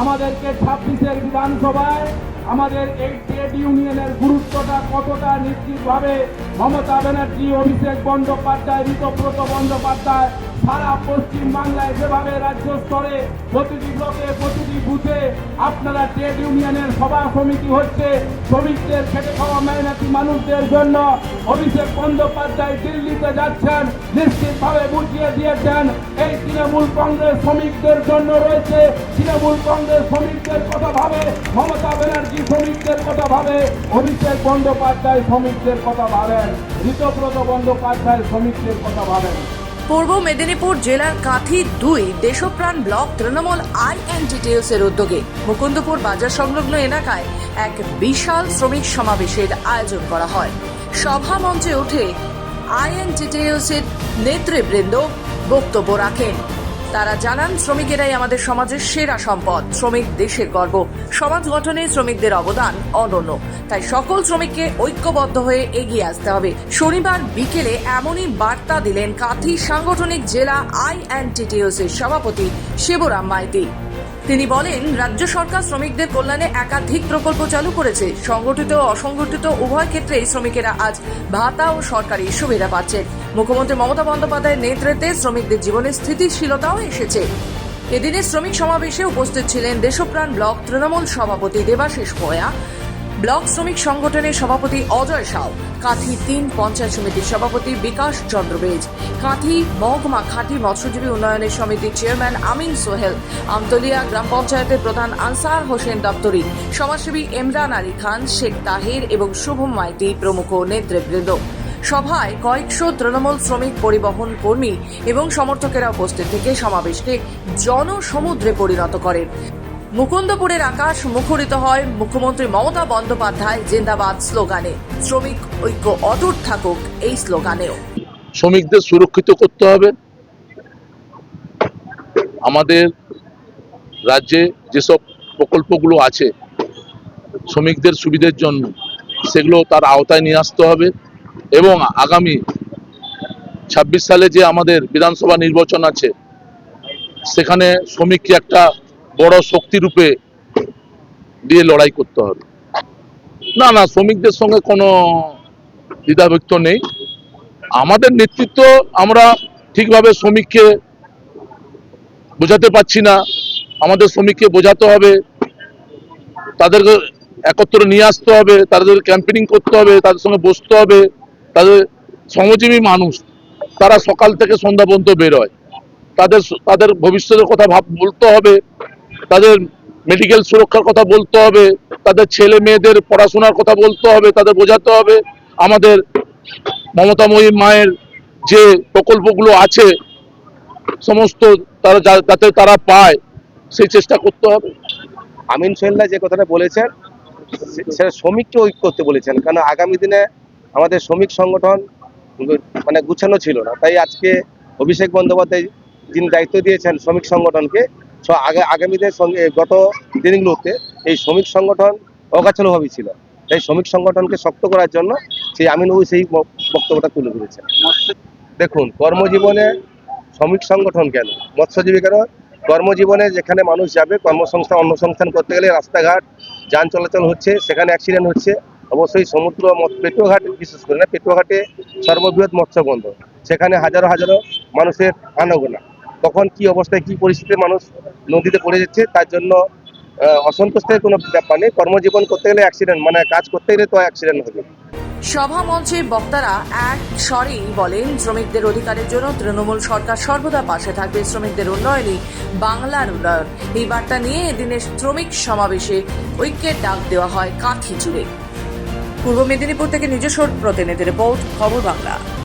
আমাদেরকে ছাব্বিশের বিধানসভায় আমাদের এই ট্রেড ইউনিয়নের গুরুত্বটা কতটা নিশ্চিতভাবে মমতা ব্যানার্জি, অভিষেক বন্দ্যোপাধ্যায়, ঋতব্রত বন্দ্যোপাধ্যায় সারা পশ্চিম বাংলায় যেভাবে রাজ্য স্তরে প্রতিটি ব্লকে, প্রতিটি বুথে আপনারা ট্রেড ইউনিয়নের সভা সমিতি হচ্ছে, শ্রমিকদের খেটে খাওয়া মেহনতি মানুষদের জন্য অভিষেক বন্দ্যোপাধ্যায় দিল্লিতে যাচ্ছেন, নিশ্চিতভাবে বুঝিয়ে দিয়েছেন, এই তৃণমূল কংগ্রেস শ্রমিকদের জন্য রয়েছে। তৃণমূল কংগ্রেস শ্রমিকদের কথা ভাবে, মমতা ব্যানার্জি শ্রমিকদের কথা ভাবে, অভিষেক বন্দ্যোপাধ্যায় শ্রমিকদের কথা ভাবেন, ঋতব্রত বন্দ্যোপাধ্যায় শ্রমিকদের কথা ভাবেন। পূর্ব মেদিনীপুর জেলার কাঁথি দুই দেশপ্রাণ ব্লক তৃণমূল আইএনটিটিএস এর উদ্যোগে মুকুন্দপুর বাজার সংলগ্ন এলাকায় এক বিশাল শ্রমিক সমাবেশের আয়োজন করা হয়। সভা মঞ্চে উঠে আইএনটিটিএস এর নেতৃবৃন্দ বক্তব্য রাখেন। তারা জানান, শ্রমিকেরাই আমাদের সমাজের সেরা সম্পদ। শ্রমিক দেশের গর্ব। সমাজ গঠনে শ্রমিকদের অবদান অনন্য। তাই সকল শ্রমিককে ঐক্যবদ্ধ হয়ে এগিয়ে আসতে হবে। শনিবার বিকেলে এমনই বার্তা দিলেন কাঁথি সাংগঠনিক জেলা আই এর সভাপতি শিবরাম মাইতি। তিনি বলেন, রাজ্য সরকার শ্রমিকদের কল্যাণে একাধিক প্রকল্প চালু করেছে। সংগঠিত ও অসংগঠিত উভয় ক্ষেত্রেই শ্রমিকেরা আজ ভাতা ও সরকারি সুবিধা পাচ্ছেন। মুখ্যমন্ত্রী মমতা বন্দ্যোপাধ্যায়ের নেতৃত্বে শ্রমিকদের জীবনে স্থিতিশীলতাও এসেছে। এদিনে শ্রমিক সমাবেশে উপস্থিত ছিলেন দেশপ্রাণ ব্লক তৃণমূল সভাপতি দেবাশিস ভয়া ব্লক শ্রমিক সংগঠনের সভাপতি অজয় সাউ, কাঁথি তিন পঞ্চায়েত সমিতির সভাপতি বিকাশ চন্দ্র বেজ কাঁথি মহকুমা খাঁটি মৎস্যজীবী উন্নয়নের সমিতির চেয়ারম্যান আমিন সোহেল, আমতলিয়া গ্রাম পঞ্চায়েতের প্রধান আনসার হোসেন দপ্তরি, সমাজসেবী এমরান আলী খান, শেখ তাহির এবং শুভম মাইতি প্রমুখ নেতৃবৃন্দ। সভায় কয়েকশো তৃণমূল শ্রমিক পরিবহন কর্মী এবং সমর্থকেরা উপস্থিত থেকে সমাবেশকে জনসমুদ্রে পরিণত করেন। মুকুন্দপুরের আকাশ মুখরিত হয় মুখ্যমন্ত্রী মমতা বন্দ্যোপাধ্যায় জিন্দাবাদ স্লোগানে। শ্রমিক ঐক্য অটুট থাকুক এই স্লোগানেও। শ্রমিকদের সুরক্ষিত করতে হবে। আমাদের রাজ্যে যেসব প্রকল্পগুলো আছে, শ্রমিকদের সুবিধের জন্য, সেগুলো তার আওতায় নিয়ে আসতে হবে এবং আগামী ছাব্বিশ সালে যে আমাদের বিধানসভা নির্বাচন আছে, সেখানে শ্রমিককে একটা বড় শক্তিরূপে দিয়ে লড়াই করতে হবে। না না, শ্রমিকদের সঙ্গে কোনো দ্বিধাভক্ত নেই। আমাদের নেতৃত্ব আমরা ঠিকভাবে শ্রমিককে বোঝাতে পারছি না। আমাদের শ্রমিককে বোঝাতে হবে। তাদেরকে একত্রে নিয়ে আসতে হবে। তাদের ক্যাম্পেনিং করতে হবে। তাদের সঙ্গে বসতে হবে। তাদের শ্রমজীবী মানুষ, তারা সকাল থেকে সন্ধ্যা পর্যন্ত বেরোয়। তাদের তাদের ভবিষ্যতের কথা ভাব, বলতে হবে। তাদের মেডিকেল সুরক্ষার কথা বলতে হবে, তাদের ছেলে মেয়েদের পড়াশোনার কথা বলতে হবে, তাদের বোঝাতে হবে। আমাদের মমতাময়ী মায়ের যে প্রকল্পগুলো আছে, সমস্ত তারা যাতে তারা পায়, সেই চেষ্টা করতে হবে। আমিন সোহেল্লা যে কথাটা বলেছেন সেটা শ্রমিককে ঐক্য করতে বলেছেন কারণ আগামী দিনে আমাদের শ্রমিক সংগঠন মানে গুছানো ছিল না। তাই আজকে অভিষেক বন্দ্যোপাধ্যায় যিনি দায়িত্ব দিয়েছেন শ্রমিক সংগঠনকে আগে আগামী সঙ্গে, গত দিনগুলোতে এই শ্রমিক সংগঠন অগাছালোভাবেই ছিল। তাই শ্রমিক সংগঠনকে শক্ত করার জন্য সেই আমিন ওই সেই বক্তব্যটা তুলে ধরেছেন। দেখুন, কর্মজীবনে শ্রমিক সংগঠন কেন? মৎস্যজীবী কেন? কর্মজীবনে যেখানে মানুষ যাবে কর্মসংস্থান অন্নসংস্থান করতে গেলে রাস্তাঘাট, যান চলাচল হচ্ছে, সেখানে অ্যাক্সিডেন্ট হচ্ছে। অবশ্যই সমুদ্র পেটুয়াঘাট বিশেষ করে না, পেটুয়াঘাটে সর্ববৃহৎ মৎস্য বন্দর। সেখানে হাজারো হাজারো মানুষের আনাগোনা। তখন কি অবস্থায়, কি পরিস্থিতিতে মানুষ নদীতে পড়ে যাচ্ছে, তার জন্য অসন্তুষ্টের কোনো ব্যাপার নেই। কর্মজীবন করতে গেলে অ্যাক্সিডেন্ট মানে কাজ করতে গেলে তো অ্যাক্সিডেন্ট হবে। সভা মঞ্চে বক্তারা এক স্বরেই বলেন, শ্রমিকদের অধিকারের জন্য তৃণমূল সরকার সর্বদা পাশে থাকবে শ্রমিকদের উন্নয়নই বাংলার উন্নয়ন। এই বার্তা নিয়ে এদিনের শ্রমিক সমাবেশে ঐক্যের ডাক দেওয়া হয় কাঁথি জুড়ে। পূর্ব মেদিনীপুর থেকে নিজস্ব প্রতিনিধি রিপোর্ট, খবর বাংলা।